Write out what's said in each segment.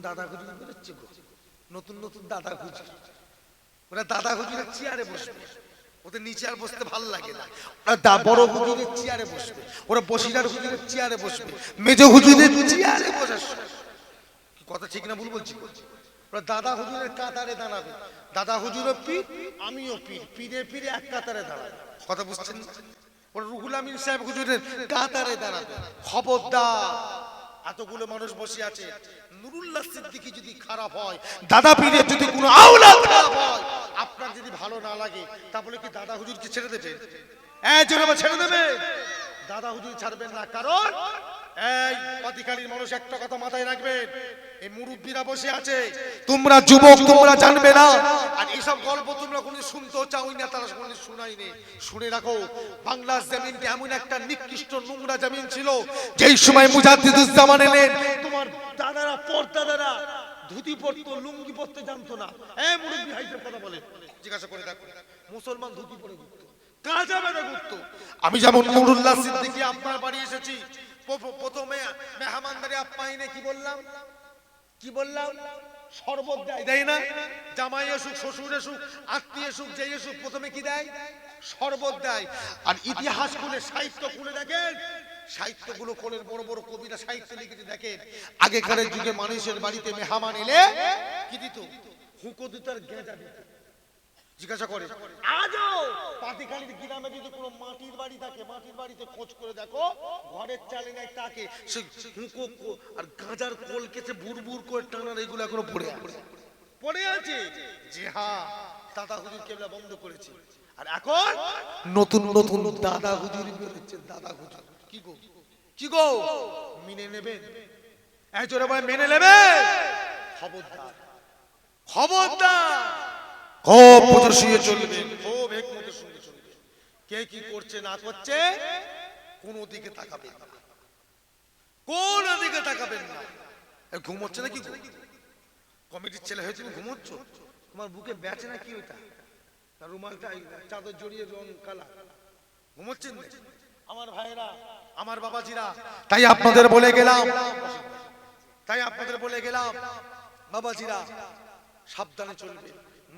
দাদা হুজুর বেরোচ্ছে গো নতুন নতুন দাদা হুজুর ওরা দাদা হুজুরের চেয়ারে বসবে। ওদের নিচে আর বসতে ভালো লাগে না। ওরা বড় হুজুরের চেয়ারে বসবে। ওরা বসিরার হুজুরের চেয়ারে বসবে। মেজ হুজুরের চেয়ারে বসার কি কথা ঠিক না ভুল বলছি? ওরা দাদা হুজুরের কাতারে দাঁড়াবে। দাদা হুজুরও পীর, আমিও পীর। পীরে পীরে এক কাতারে দাঁড়াবে। কথা বুঝছেন? ওরা রুহুল আমিন সাহেব হুজুরের কাতারে দাঁড়াবে। খবরদার এতগুলো মানুষ বসে আছে। নুরুল্লাহ সিদ্দিকী যদি খারাপ হয় দাদা পীরের যদি কোনো আওলাদ খারাপ হয় আপনার যদি ভালো না লাগে তাহলে কি দাদা হুজুরকে ছেড়ে দেবে? হ্যাঁ জোরে ছেড়ে দেবে। দাদা হুজুর ছাড়বেন না কারণ এই পাতিকালীর মানুষ একটা কথা মাথায় রাখবেন এই মুরব্বীরা বসে আছে। তোমরা যুবক তোমরা জানবে না। আর এইসব গল্প তোমরা কোনো শুনতেও চাওই না তারা কোনো শুনে রাখো বাংলার জমিনটা এমন একটা নিকৃষ্ট নোংরা জমিন ছিল যেই সময় মুজাদ্দিদুজ্জামান এলেন। তোমার দাদারা পরদাদারা ধুতি পরতো লুঙ্গি পরতে জানতো না। এ মুরব্বী হাইসের কথা বলে। জিজ্ঞাসা করে দেখো মুসলমান ধুতি পরে ঘুরতো কাজা বেড়ে ঘুরতো। আমি যেমন নুরুল্লাহ সিদ্দিকী আপনার বাড়ি এসেছি। প্রথমে মেহমানদারি আপ্যায়নে কি বললাম? কি বললাম? শরবত দেয় দেয় না? জামাই এসুক শ্বশুর এসুক আত্মীয় এসুক যে এসুক প্রথমে কি দেয়? শরবত দেয়। আর ইতিহাস খুলে, সাহিত্য খুলে দেখেন। সাহিত্যগুলো কোলের বড় বড় কবিরা সাহিত্য লিখেছে, দেখেন। আগেকার যুগে মানুষের বাড়িতে মেহমান এলে কি দিত? হুঁকো দিত আর গেঁজা দিত। জিজ্ঞাসা করে আজও? পাতিখালির গ্রামে যদি কোনো মাটির বাড়ি থাকে মাটির বাড়িতে খোঁজ করে দেখো ঘরের চালে নাই তাকে সে হুঁকো আর গাঁজার কোল কেটে বুর করে টানার এগুলো এখনও পড়ে আছে। পড়ে আছে? যে হ্যাঁ দাদা হুজুর কেবলা বন্ধ করেছে। আর এখন? নতুন নতুন দাদা হুজুর বেরোচ্ছে দাদা হুজুর। কি গো? কি গো? মেনে নেবেন? এই জোরে বলে মেনে নেবে খবরদার। খবরদার। খুব বুঝে শুয়ে চলবেন খুব হেকমতে শুনে চলবেন কে কি করছে না করছে কোন দিকে তাকাবেন না। কোন দিকে তাকাবেন না। ঘুমোচ্ছে নাকি গো? কমিটির ছেলে হয়েছে তুমি ঘুমোচ্ছ? তোমার বুকে বেচে না কি তার রুমালটা চাদর জড়িয়ে রং কালা। ঘুমোচ্ছেন? আমার ভাইরা আমার বাবাজিরা। তাই আপনাদের বলে গেলাম। তাই আপনাদের বলে গেলাম বাবাজিরা সাবধানে চলবে।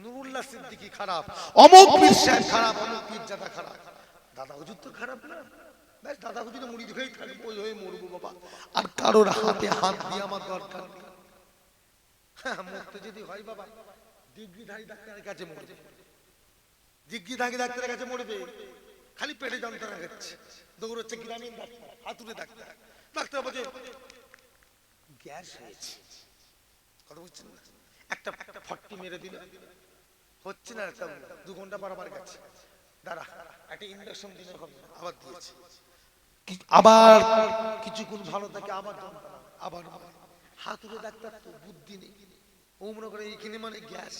নুরুল্লাহ সিদ্দিকী খারাপ অমুক পীর সাহেব খারাপ অমুক পীর জাদা খারাপ। দাদা হুজুর তো খারাপ না। ব্যাস দাদা হুজুরে মুড়ি দেখেই থাকব ওই হয়ে মরবো বাবা। আর কারোর হাতে হাত দিয়ে আমার দরকার নেই। হ্যাঁ, মরতে যদি হয় বাবা ডিগ্রিধারী ডাক্তারের কাছে মরবে। ডিগ্রিধারী ডাক্তারের কাছে মরবে। খালি পেটে যন্ত্রণা হচ্ছে দৌড়চ্ছে গ্রামীণ ডাক্তার হাতুড়ে ডাক্তার। ডাক্তার বলছে গ্যাস হয়েছে। কথা বুঝছেন একটা ফট্টি মেরে দিল। হচ্ছে না একটা দু ঘণ্টা বারবার গেছে। দাঁড়া, একটা ইন্ডাকশন দিনে হবে আবার দিয়েছে। আবার কিছুক্ষণ ভালো থাকে আবার আবার হাতুড়ে ডাক্তার তো বুদ্ধি নেই। ও করে এখানে মানে গ্যাস।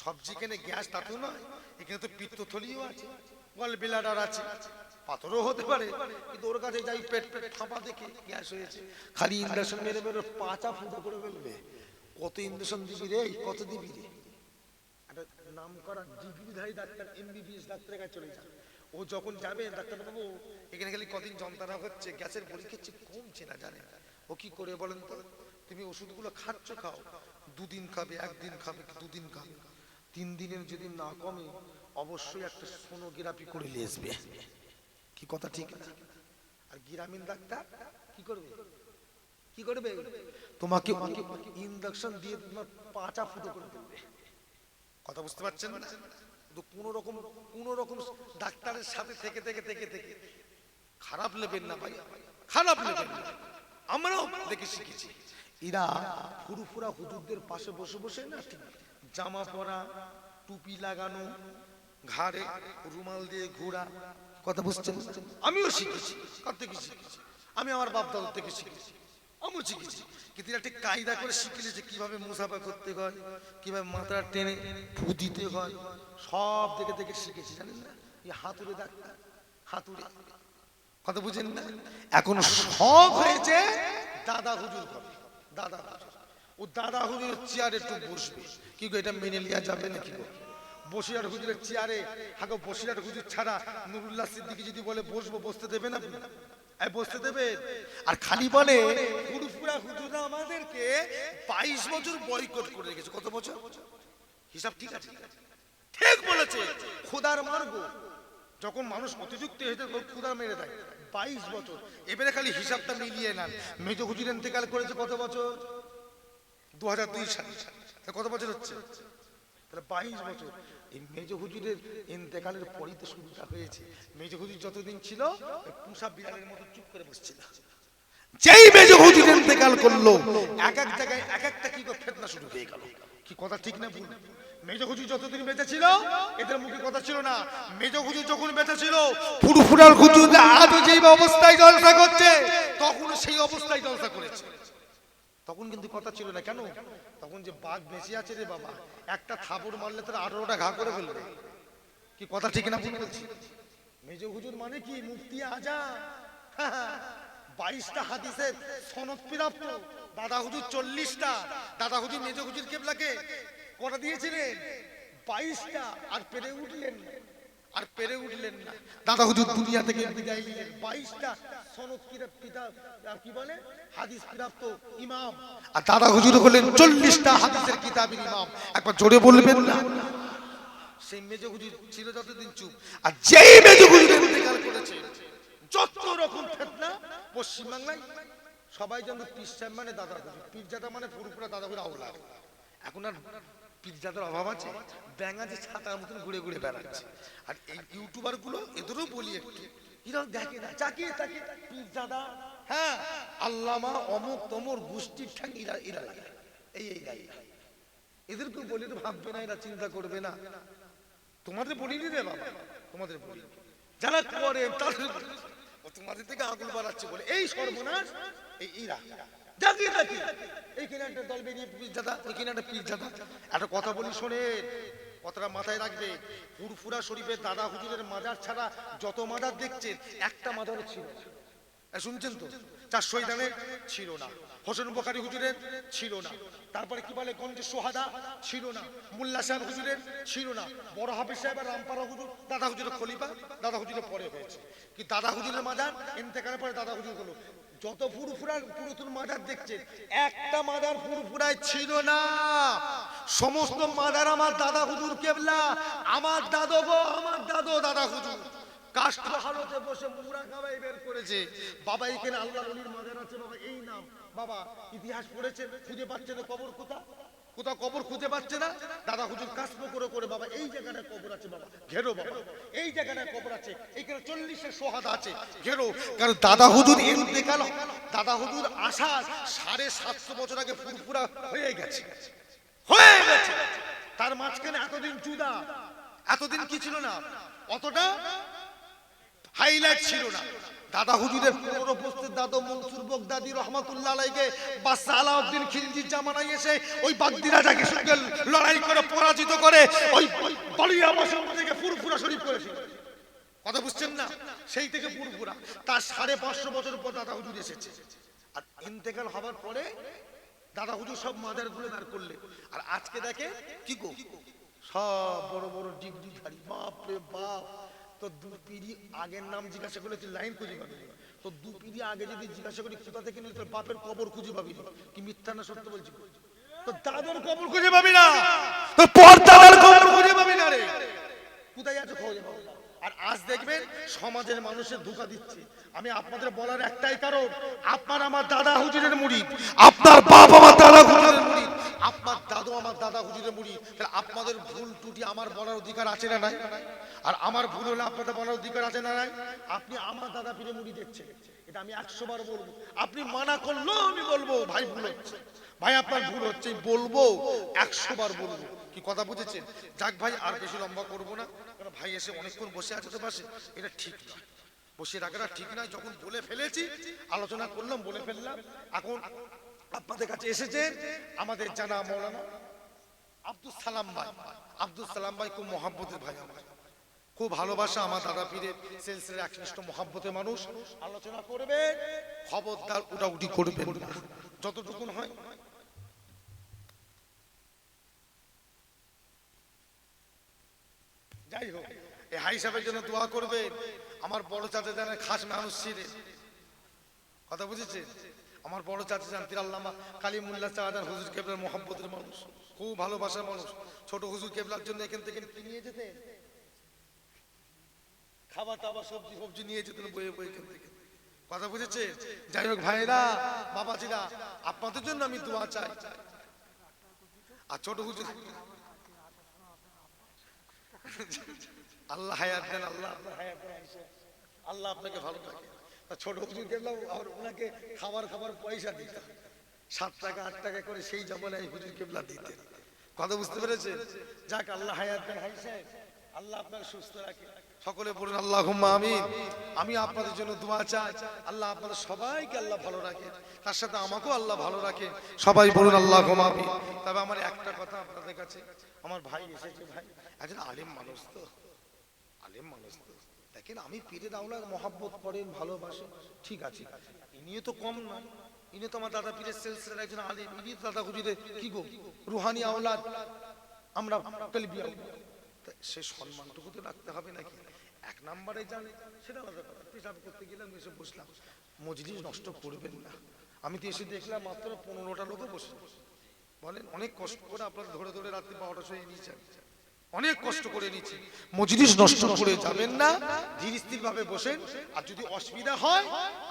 সব যেখানে গ্যাস তা তো নয়, এখানে তো পিত্তথলিও আছে গল বিলাডার আছে, পাথরও হতে পারে, কিন্তু ওর কাছে যাই পেট পেট ফাঁপা দেখে গ্যাস হয়েছে। খালি ইন্ডাকশন মেরে মেরে পাচা ফুটো করে ফেলবে। কত ইন্ডাকশন দিবি রে, কত দিবি রে? একটা নাম করা ডিগ্রিধারী ডাক্তার এমবিবিএস ডাক্তারের কাছে চলে যান। ও যখন যাবে, ডাক্তারবাবু, এখানে খালি কদিন যন্ত্রণা হচ্ছে, গ্যাসের পরীক্ষা কমছে না ও কি করে বলেন তো? তুমি ওষুধগুলো খাচ্ছ, খাও। দুদিন খাবে, একদিন খাবে, দুদিন খাবে। তিন দিনের যদি না কমে, অবশ্যই একটা সোনোগ্রাফি করে নিয়ে আসবে। কি কথা ঠিক? আর গ্রামীণ ডাক্তার কি করবে? কি করবে? তোমাকে ইন্ডাকশন দিয়ে তোমার পাচা ফুটো করে দেবে। কথা বুঝতে পারছেন না? কিন্তু কোন রকম কোন রকম ডাক্তারের সাথে থেকে থেকে থেকে থেকে খারাপ নেবেন না ভাই, খারাপ নেবেন না। আমরাও দেখে শিখেছি। এরা ফুরুফুরা হুজুরদের পাশে বসে বসে না ঠিক জামা পরা, টুপি লাগানো, ঘাড়ে রুমাল দিয়ে ঘোরা, কথা বুঝছেন? আমিও শিখেছি, কার থেকে শিখেছি? আমি আমার বাপ দাদুর থেকে শিখেছি। এরা কায়দা করে যে করতে হয় মাথা টেনে হয়, সব দেখে দেখে শিখেছি না? এই হাতুড়ে কথা বুঝেন না? এখন সব হয়েছে দাদা হুজুর দাদা হুজুর। ও দাদা হুজুরের চেয়ারে একটু বসবে। কি এটা মেনে নেওয়া যাবে নাকি গো? বসিরার হুজুরের চেয়ারে, হাগো বসিরার হুজুর ছাড়া নুরুল্লাহ সিদ্দিকী যদি বলে বসবো, বসতে দেবে না? বসতে দেবে? আর খালি বলে ফুরফুরা হুজুরা আমাদেরকে বাইশ বছর বয়কট করে রেখেছে। কত বছর? হিসাব ঠিক আছে? ঠিক বলেছে। খোদার মার্গ। যখন মানুষ অতিযুক্ত হয়েছে তখন ক্ষুদা মেরে দেয়। বাইশ বছর। এবারে খালি হিসাবটা মিলিয়ে নেন। মেজ হুজুর ইন্তেকাল করেছে কত বছর? দু হাজার দুই সালে। কত বছর হচ্ছে? তাহলে বাইশ বছর। এই মেজ হুজুরের ইন্তেকালের পরই তো শুরুটা হয়েছে। মেজ হুজুর যতদিন ছিল পুষা বিড়ালের মতো চুপ করে বসছিল। যেই মেজ হুজুর ইন্তেকাল করল, এক এক জায়গায় এক একটা কি ফেতনা শুরু হয়ে গেল। কি কথা ঠিক না ভুল? মেজ হুজুর যতদিন বেঁচে ছিল, এদের মুখে কথা ছিল না। মেজ হুজুর যখন বেঁচে ছিল ফুরফুরার হুজুর আজও যেই অবস্থায় জলসা করছে তখন সেই অবস্থায় জলসা করেছে। তখন কিন্তু কথা ছিল না। কেন? তখন যে বাঘ বেঁচে আছে রে বাবা, একটা থাপড় মারলে তারা আঠারোটা ঘা করে ফেলবে। কি কথা ঠিক না বলছি? মেজ হুজুর মানে কি? মুক্তি আজা বাইশটা হাদিসের সনদ প্রাপ্ত দাদা হুজুর চল্লিশটা। দাদা হুজুর মেজ হুজুর কেবলাকে কটা দিয়েছিলেন? বাইশটা। আর পেরে উঠলেন। আর পেরে উঠলেন না। দাদা হুজুর দুনিয়া থেকে বিদায় নিলেন। বাইশটা সনদ কিরা- পিতা আর কি বলে? হাদিস প্রাপ্ত ইমাম। আর দাদা হুজুর হলেন চল্লিশটা হাদিসের কিতাবের ইমাম। একবার জোরে বলবেন না। সেই মেজ হুজুর ছিল যতদিন চুপ। আর যেই মেজ হুজুর ইন্তেকাল করেছে যত রকম ফেতনা পশ্চিম বাংলায় সবাই যেন পিসাব মানে দাদা হুজুর। পীরজাদা মানে পুরোপুরা দাদা হুজুর আউলা এখন আর পীরজাদার অভাব আছে, ব্যাঙ আছে, ছাতার মতন ঘুরে ঘুরে বেড়াচ্ছে। আর এই ইউটিউবারগুলো এদেরও বলি একটু, এরা দেখে না, চাকিয়ে চাকিয়ে পীরজাদা হ্যাঁ আল্লামা অমুক তমর গোষ্ঠীর ঠ্যাং, এরা লাগে, এই এই এই এদেরকে বলি তো ভাববে না, এরা চিন্তা করবে না। তোমাদের বলিনি রে বাবা, তোমাদের বলি যারা করে তাদের তোমাদের থেকে আগুন বাড়াচ্ছে বলে। এই সর্বনাশ, এই ইরা। ছিল। শুনছেন তো? চার ছিল না। হোসেন বোখারি হুজুরের ছিল না। তারপরে কি বলে গঞ্জে সোহাদা? ছিল না। মোল্লা সাহেব হুজুরের ছিল না। বড় হাফিজ সাহেব আর রামপাড়া হুজুর, দাদা হুজুরের খলিফা, দাদা হুজুরের পরে হয়েছে। কি দাদা হুজুরের মাজার? ইন্তেকালের পরে দাদা হুজুর হলো। যত ফুরফুরার পুরাতন মাদার দেখছে, একটা মাদার ফুরফুরায় ছিল না। সমস্ত মাদার আমার দাদা হুজুর কেবলা, আমার দাদো গো, আমার দাদো, দাদা হুজুর। কাষ্ঠ হালতে বসে মুরা খাওয়াই বের করেছে। বাবা, এখানে আল্লাহ মাদার আছে, বাবা, এই নাম। বাবা, ইতিহাস পড়েছে, খুঁজে পাচ্ছে না কবর কোথা কোথাও কবর খুঁজে পাচ্ছে না। দাদা হুজুর কাশ্ম করে করে বাবা, এই জায়গাটায় কবর আছে বাবা। ঘেরো বাবা। এই জায়গাটায় কবর আছে। এইখানে চল্লিশের সোহাদ আছে। ঘেরো। কারণ দাদা হুজুর ইন্তেকাল দাদা হুজুর আসা সাড়ে সাতশো বছর আগে ফুরফুরা হয়ে গেছে। হয়ে গেছে। তার মাঝখানে এতদিন চুদা। এতদিন কি ছিল না? অতটা হাইলাইট ছিল না। দাদা হুজুরের পুরো উপস্থিত দাদু মনসুর বগদাদি রহমাতুল্লাহ আলাইকে বাদশা আলাউদ্দিন খিলজির জামানায় এসে ওই বাগদি রাজাকে সঙ্গে লড়াই করে, পরাজিত করে, ওই বলিয়া বসন্ত থেকে ফুরফুরা শরীফ করেছিল কথা বুঝছেন না? সেই থেকে ফুরফুরা তার সাড়ে পাঁচশো বছর পর দাদা হুজুর এসেছে। আর ইন্তেকাল হবার পরে দাদা হুজুর সব মাদারগুলো বার করলে আর আজকে দেখে কি গো? সব বড় বড় ডিগ্রিধারী বাপ রে বাপ! তো দু আগের নাম জিজ্ঞাসা করলে তুই লাইন খুঁজে পাবি। তো দু আগে যদি জিজ্ঞাসা করি, কোথা থেকে তোর বাপের কবর খুঁজে পাবি। কি মিথ্যা না সত্য বলছি? তো দাদার কবর খুঁজে পাবি না। পরদাদার কবর খুঁজে পাবি না রে। কোথায় আছে আর আজ দেখবেন সমাজের মানুষের ধোকা দিচ্ছে। আমি আপনাদের বলার একটাই কারণ, আপনার আমার দাদা হুজুরের মুড়ি, আপনার বাপ আমার দাদা হুজুরের মুড়ি। আপনার দাদু আমার দাদা হুজুরের মুড়ি, তাহলে আপনাদের ভুল ত্রুটি আমার বলার অধিকার আছে না নাই? আর আমার ভুল হলে আপনাদের বলার অধিকার আছে না নাই? আপনি আমার দাদা পীরের মুড়ি দেখছেন এটা আমি একশো বার বলব। আপনি মানা করলেও আমি বলব, ভাই, ভুল হচ্ছে। ভাই, আপনার ভুল হচ্ছে বলব, একশো বার বলব। কি কথা বুঝেছেন? যাক ভাই, আর বেশি লম্বা করব না। ভাই এসে অনেকক্ষণ বসে আছে তো পাশে। এটা ঠিক না। বসে রাখাটা ঠিক নয়। যখন বলে ফেলেছি, আলোচনা করলাম, বলে ফেললাম। এখন আপনাদের কাছে এসেছে আমাদের জানা মৌলানা আব্দুল সালাম ভাই। আব্দুল সালাম ভাই খুব মহাব্বতের ভাই আমার। খুব ভালোবাসা আমার দাদা পীরের সেলসের একনিষ্ঠ মহাব্বতের মানুষ। আলোচনা করবে, খবরদার উটাউটি করবে। যতটুকুন হয়। যাই হোক, এই হাই সাহেবের জন্য দোয়া করবে আমার বড় চাচা জানে খাস মানুষ ছিলেন। কথা বুঝেছে আমার বড় চাচা জানতির আল্লামা কালিমুল্লাহ চাহাদার হুজুর কেবলার মোহাম্মতের মানুষ। খুব ভালোবাসার মানুষ। ছোট হুজুর কেবলার জন্য এখান থেকে নিয়ে যেতেন? খাবার টাবার সবজি ফবজি নিয়ে যেতেন বয়ে বয়ে এখান থেকে। কথা বুঝেছে যাই হোক ভাইরা বাবাজিরা, আপনাদের জন্য আমি দোয়া চাই। আর ছোট হুজুর, আল্লাহ হায়াত দেন, আল্লাহ দেন, আল্লাহ আপনাকে ভালো তা ছোট হুজুর গেলাম, আর ওনাকে খাবার খাবার পয়সা দিতাম। সাত টাকা, আট টাকা করে সেই জমানায় হুজুর কেবলা দিতেন। কথা বুঝতে পেরেছেন? যাক, আল্লাহ হায়াত হাই সাহেব, আল্লাহ আপনাকে সুস্থ রাখে। সকলে বলুন আল্লাহ আমিন। আমি আপনাদের জন্য দোয়া চাই। আল্লাহ আপনাদের সবাইকে আল্লাহ ভালো রাখে। তার সাথে আমাকেও আল্লাহ ভালো রাখে। সবাই বলুন আল্লাহ আমিন। তবে আমার একটা কথা আপনাদের কাছে। আমার ভাই এসেছে ভাই। একজন আলিম মানুষ তো। আলেম মানুষ তো। দেখেন, আমি পীরের আওলার মহাব্বত করেন, ভালোবাসেন, ঠিক আছে। ইনিও তো কম নয় ইনি তো আমার দাদা পীরের সেলসের একজন আলিম। ইনি দাদা হুজুরে কি গো, রুহানি আওলাদ। আমরা সে সম্মানটুকু তো রাখতে হবে নাকি? এক নম্বরে জানে, সেটা আলাদা কথা। পেশাব করতে গেলাম, এসে বসলাম। মজলিস নষ্ট করবেন না। আমি তো এসে দেখলাম, মাত্র পনেরোটা লোকও বসে বলেন, অনেক কষ্ট করে আপনারা ধরে ধরে রাত্রি বারোটা সময় নিয়ে নিয়েছেন অনেক কষ্ট করে নিচ্ছি মজলিস নষ্ট করে যাবেন না, ধীর স্থির ভাবে বসেন। আর যদি অসুবিধা হয়,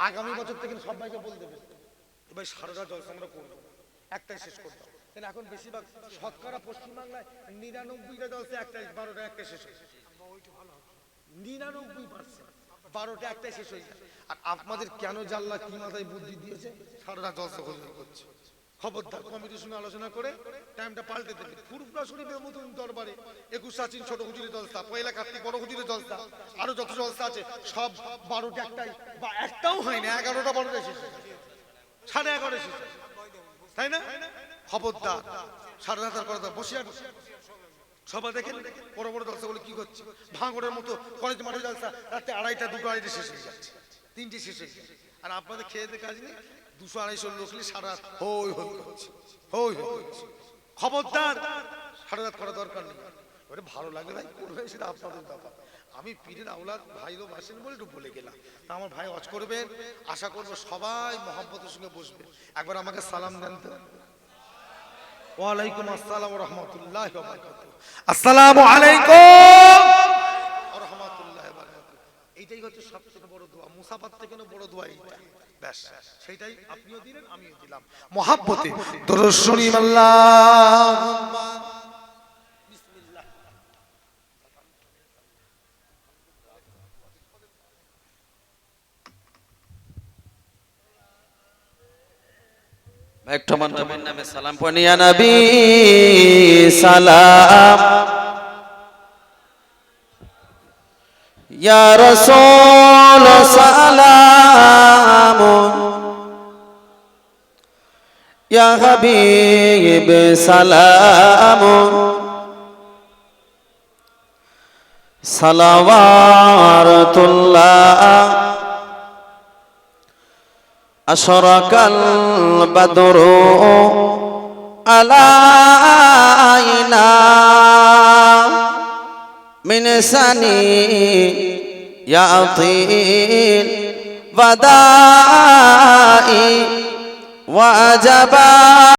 আগামী বছর থেকে সবাইকে বল দেবেন। এবার সারাটা জলসা আমরা করব একটাই শেষ করতাম কেন এখন বেশিরভাগ শতকরা পশ্চিমবাংলায় নিরানব্বইটা জলসা একটাই, বারোটা একটা শেষ হয়েছে নিরানব্বই পার্সেন্ট। বারোটা একটাই শেষ হয়ে যায়। আর আপনাদের কেন জানলা কি মাথায় বুদ্ধি দিয়েছে? সারাটা জলসা করছে। খবরদার কমিটির সঙ্গে আলোচনা করে টাইমটা পাল্টে দেবে। ফুরফুরা শরীফের মতন দরবারে একুশ সাচিন ছোট হুজুরের জলসা পয়লা কার্তিক বড় হুজুরের জলসা আরও যত জলসা আছে, সব বারোটা একটাই, বা একটাও হয় না এগারোটা বারোটা এসেছে। সাড়ে এগারো এসেছে। তাই না? খবরদার, সাড়ে হাজার করে বসে আছো সবাই দেখেন, বড় বড় জলসাগুলো কি করছে? ভাঙড়ের মতো কলেজ মাঠে জলসা রাতে আড়াইটা, দুটো, আড়াইটা শেষ হয়ে যাচ্ছে। তিনটে শেষ হয়ে যাচ্ছে আর আপনাদের খেয়ে কাজ নেই? দুশো আড়াইশো লোক সারা হই হই হই হই খবরদার, সারা রাত করা দরকার নেই। ওটা ভালো লাগে ভাই করবে সেটা আপনাদের ব্যাপার। আমি পীরের আওলাদ ভাইরও বাসেন বলে একটু বলে গেলাম। তা আমার ভাই অজ করবেন, আশা করব সবাই মহব্বতের সঙ্গে বসবে। একবার আমাকে সালাম দেন তো। ওয়ালাইকুম আসসালাম রহমতুল্লাহ আসসালামু আলাইকুম। এইটাই হচ্ছে সবচেয়ে বড় দোয়া। মুসাফার থেকে বড় দোয়া এইটা? ব্যাস, সেইটাই আপনিও দিলেন, আমিও দিলাম। মহাব্বতে নামে সালাম পনিয়া নবী, সালাম। يا رسول سلام يا حبيب سلام صلوات الله أشرق البدر علينا من سني يا طيل ودائي وأجبا